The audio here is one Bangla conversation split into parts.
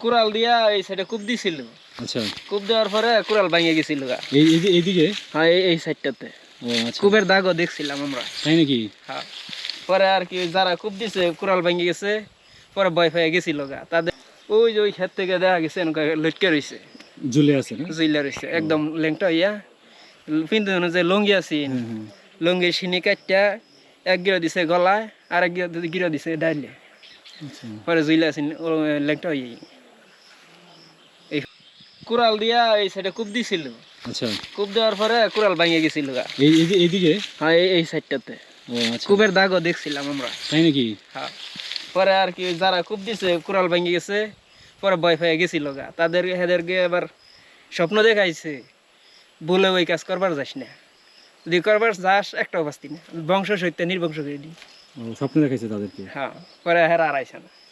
কুড়াল দিয়া এই সাইডে কূপ দিছিল। আচ্ছা। কূপ দেওয়ার পরে কুড়াল ভাঙে গেছিল এই এই এইদিকে? হ্যাঁ এই- এই সাইডটাতে ও আচ্ছা। কূপের দাগও দেখছিলাম আমরা। তাই নাকি? হ্যাঁ। পরে আর কি যারা কূপ দিছে কুড়াল ভেঙে গেছে পরে ভয় পেয়ে গেছিল গা। তাদের ওই যে ওই ক্ষেত থেকে দেখা গেছে লটকে রয়েছে ঝুলে আছে না? জুইলা রয়েছে একদম লেংটা হইয়া। কিন্তু যে লঙ্গি আছি লঙ্গির সিনি কাটটা এক গিরো দিছে গলায় আর এক গিরো গিরো দিছে ডাইলে। আচ্ছা। পরে জুইলা আছে লেংটা হইয়া কুড়াল দিয়া এই সাইডে কূপ দিছিল। আচ্ছা। কূপ দেওয়ার পরে কুড়াল ভাঙে গেছিল এই এই এইদিকে? হ্যাঁ এই- এই সাইডটাতে ও আচ্ছা। কূপের দাগও দেখছিলাম আমরা। তাই নাকি? হ্যাঁ। পরে আর কি যারা কূপ দিছে কুড়াল ভেঙে গেছে পরে ভয় পেয়ে গেছিল গা। তাদের হেদেরকে এবার স্বপ্ন দেখাইছে বলে ওই কাজ করবার যাস না। যদি করবার যাস একটা অবস্থি না বংশ সহিত নির্বংশ করে দি স্বপ্ন দেখাইছে তাদেরকে? হ্যাঁ পরে হেরা আর আইসে না।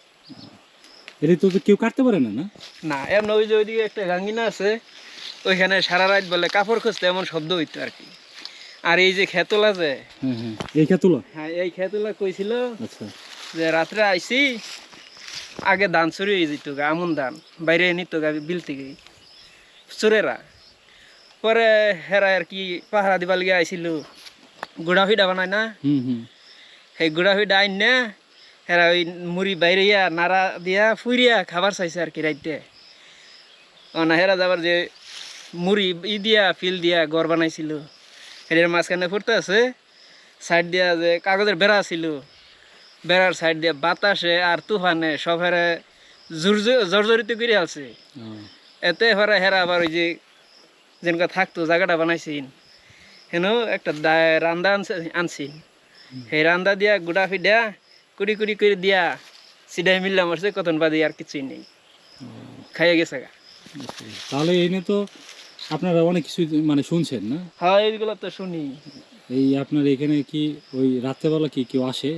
এটা তো কেউ কাটতে পারে না না? না এমন ওই যে ওইদিকে একটা গাঙ্গিনা আছে ওইখানে সারা রাত বলে কাপড় খুঁজতে এমন শব্দ হইতো আর কি। আর এই যে খেতলা যে হ্যাঁ হ্যাঁ এই খেতুলা? হ্যাঁ এই খেতলা কইছিল আচ্ছা। যে রাত্রে আইসি আগে ধান চুরি হয়ে যেত গা আমন ধান বাইরে নিত গা বিল থেকে চোরেরা। পরে হেরা আর কি পাহারা দিবার লিগে আইছিল গুড়া ফিডা বানায় না? হুম হুম। সেই গুড়া ফিডা আইন না হেরা ওই মুড়ি বাইরে ইয়া নাড়া দিয়া ফুরিয়া খাবার চাইছে আর কি রাইতে। না হেরা যাবার যে মুড়ি ই দিয়া ফিল দিয়া ঘর বানাইছিল। হেরের মাঝখানে ফুটতে আছে সাইড দিয়া যে কাগজের বেড়া ছিল বেড়ার সাইড দিয়ে বাতাসে আর তুফানে সব হেরে জর্জরিত করে আছে এতে হেরা হেরা আবার ওই যে যেনকা থাকতো জায়গাটা বানাইছিন। হেন একটা রান্দা আনছে আনছিন। সেই রান্দা দিয়া গুড়া ফিডা কুড়ি কুড়ি করে দিয়া সিধাই মিল্লা মারছে কতন বাদে আর কিছুই নেই। খাইয়ে গেছে গা। তাহলে এই নিয়ে তো আপনারা অনেক কিছু মানে শুনছেন না? হ্যাঁ এইগুলো তো শুনি। এই আপনার এখানে কি ওই রাত্রেবেলা কি কেউ আসে?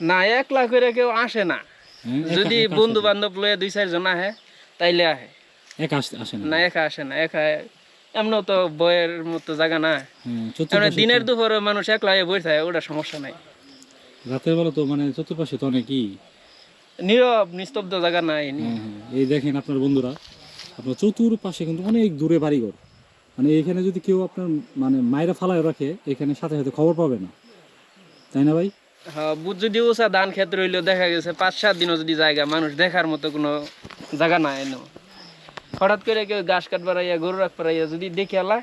না একলা করে কেউ আসে না। হ্যাঁ যদি বন্ধু বান্ধব লয়ে দুই চারজন আহে তাইলে আহে একা আসে না? না একা আসে না একা এমন তো বইয়ের মতো জায়গা না। হ্যাঁ দিনের দুপুরে মানুষ একলা বই থাকে ওটা সমস্যা নাই। রাতের বেলা তো মানে চতুর্পাশে তো অনেকই। নীরব নিস্তব্ধ জায়গা নাই। হ্যাঁ হ্যাঁ। এই দেখেন আপনার বন্ধুরা আপনার চতুর্পাশে কিন্তু অনেক দূরে বাড়িঘর। মানে এখানে যদি কেউ আপনার মানে মায়েরা ফালায় রাখে এখানে সাথে সাথে খবর পাবে না। তাই না ভাই? হ্যাঁ বুধ যদি উষা ধান ক্ষেত্র হইলেও দেখা গেছে পাঁচ সাত দিনও যদি জায়গা মানুষ দেখার মতো কোনো জায়গা নাই এনো। হঠাৎ করে কেউ ঘাস কাটবার গরু রাখবার যদি দেখে আলা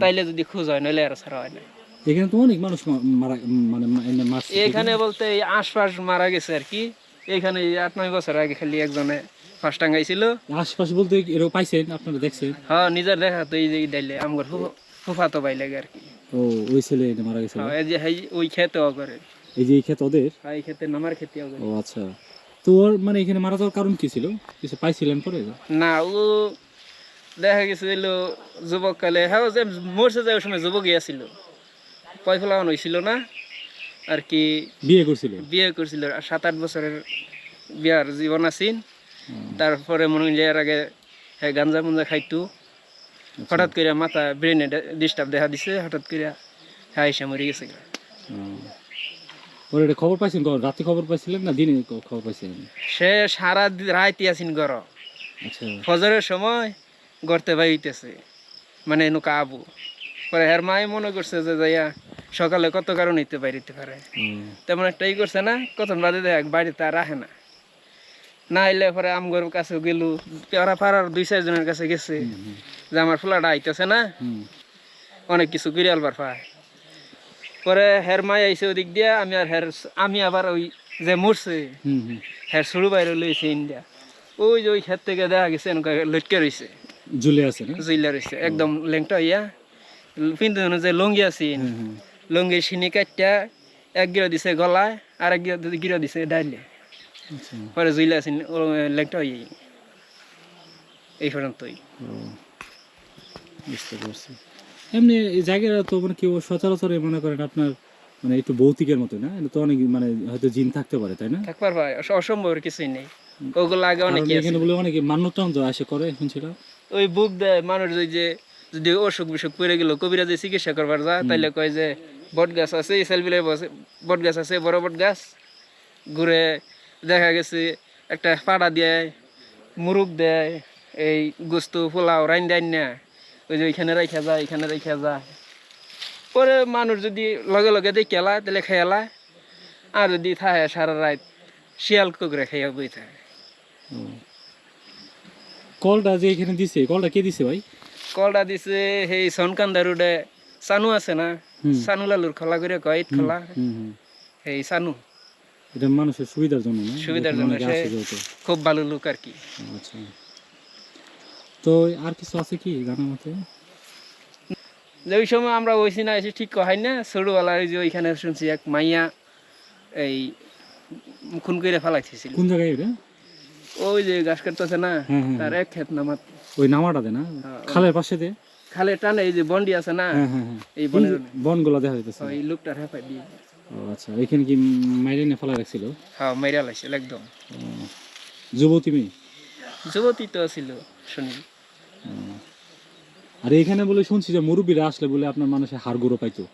তাইলে যদি খোঁজ হয় নইলে আর ছাড়া হয় না। এখানে তো অনেক মানুষ মারা মানে মারছে এখানে বলতে এই আশপাশ মারা গেছে আর কি। এখানে আট নয় বছর আগে খালি একজনে ফাঁস টাঙ্গাইছিল আশপাশে বলতে এরকম পাইছেন? আপনারা দেখছেন? হ্যাঁ নিজের দেখা তো এই যে ডাইলে আমার ফুফা তো পাই লাগে আর কি। ও ওই ছেলে এটা মারা গেছে হ্যাঁ, এই যে ওই খেতেও করে এই যে এই ক্ষেত ওদের? হ্যাঁ, এই খেতে নামার করে ও আচ্ছা। তো ওর মানে এখানে মারা যাওয়ার কারণ কি ছিল? কিছু পাইছিলেন পরে? না ও দেখা গেছে এলো যুবক কালে হ্যাঁ যে মরছে যে ওই সময় যুবক ছিল পয় ফেলানো হয়েছিল না? আর কি বিয়ে করছিল? বিয়ে করছিল। আর সাত আট বছরের বিয়ার জীবন আছেন তারপরে মনে হয় এর আগে হ্যাঁ গাঞ্জা মুঞ্জা খাইতো। হঠাৎ করে মাথা ব্রেনে ডিস্টার্ব দেখা দিছে। হঠাৎ করে হ্যাঁ এসে মরে গেছে। পরে এটা খবর পাইছেন? রাতে খবর পাইছিলেন না দিনে খবর পাইছিলেন? সে সারা রাইতে আছেন ঘর। আচ্ছা। ফজরের সময় গড়তে বাইতেছে। মানে নৌকা আবু। পরে হের মাই মনে করছে যে যাইয়া সকালে কত কারণ হইতে বাইরিতে পারে। তেমন একটা ই করছে না কত বাদে দেখ বাড়িতে আর রাখে না। না এলে পরে আমগর কাছে গেল পাড়া পাড়ার দুই চারজনের কাছে গেছে যে আমার ফুলাটা আইতেছে না অনেক কিছু করে আলবার পায়। পরে হের মাই আইছে ওদিক দিয়া আমি আর হের আমি আবার ওই যে মরছে। হের শুরু বাইরে লইছে ইন্ডিয়া। ওই যে ওই ক্ষেত থেকে দেখা গেছে এনকা লটকে রয়েছে ঝুলে আছে জুইলা রয়েছে একদম লেংটা হইয়া কিন্তু যে লঙ্গি আছি লঙ্গির সিনি কাটটা এক গিরো দিছে গলায় আর এক গিরো গিরো দিছে ডাইলে আচ্ছা। পরে জুইলা আছি লেংটা হইয়া এই পর্যন্তই। বুঝতে পারছি। এমনি এই জায়গাটা তো মানে কেউ সচরাচর মনে করেন আপনার মানে একটু ভৌতিকের মতো না? এটা তো অনেক মানে হয়তো জিন থাকতে পারে তাই না? থাকবার ভাই অসম্ভবের কিছুই নেই। ওগুলো আগে অনেকে আছে এখানে বলে অনেকে মান্য টান তো আসে করে শুনছিলাম ওই বুক দেয় মানুষ ওই যে যদি অসুখ বিসুখ পড়ে গেল কবিরাজে চিকিৎসা করবার যায় তাইলে কয় যে বট গাছ আছে সেলবিলে বসে। বট গাছ আছে বড় বট গাছ। ঘুরে দেখা গেছে একটা পাড়া দিয়ে মুরুগ দেয় এই গোস্ত পোলাও রাইন দেয় না ওই যে ওইখানে রেখা যায় এখানে রেখা যায়। পরে মানুষ যদি লগে লগে দিয়ে কেলায় তাহলে খেয়ালায় আর যদি থাকে সারা রাত শিয়াল কুকুরে খেয়ে বই থাকে। কলটা যে এখানে দিছে কলটা কে দিছে ভাই? কলটা দিছে সেই সনকান্দা রোডে। সানু আছে না। সানু লালুর খোলা করে কয় ঈদ খোলা? হুম সানু। এটা মানুষের সুবিধার জন্য সুবিধার জন্য। খুব ভালো লোক আর কি। আচ্ছা। তো আর কিছু আছে কি জানার মতে ওই সময় আমরা ওইছি না এসে ঠিক হয় না ছোটবেলা ওই যে ওইখানে শুনছি এক মাইয়া এই খুন করে ফেলাইতেছিল। কোন জায়গায় এটা? ওই যে গাছ কাটতেছে না হ্যাঁ, হ্যাঁ, তার এক ক্ষেত নামাত ওই নামাটাতে না? হ্যাঁ, খালের পাশে দে। খালে টানে এই যে বন্ডি আছে না এই বনের বনগুলো দেখা যাইতেছে। ওই লোকটার হেফাই দিয়ে। ও আচ্ছা এখানে কি মাইরে নিয়ে ফেলা রাখছিল হ্যাঁ মেরা লাগছিল একদম। যুবতী মেয়ে? যুবতী তো ছিল শুনি। আর এখানে বলে শুনছি যে মুরব্বীরা আসলে বলে আপনার মানুষের হাড় গুঁড়ো পাইতো।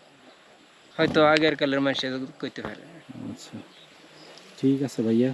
হয়তো আগের কালের মানুষের করতে পারে। আচ্ছা। ঠিক আছে ভাইয়া।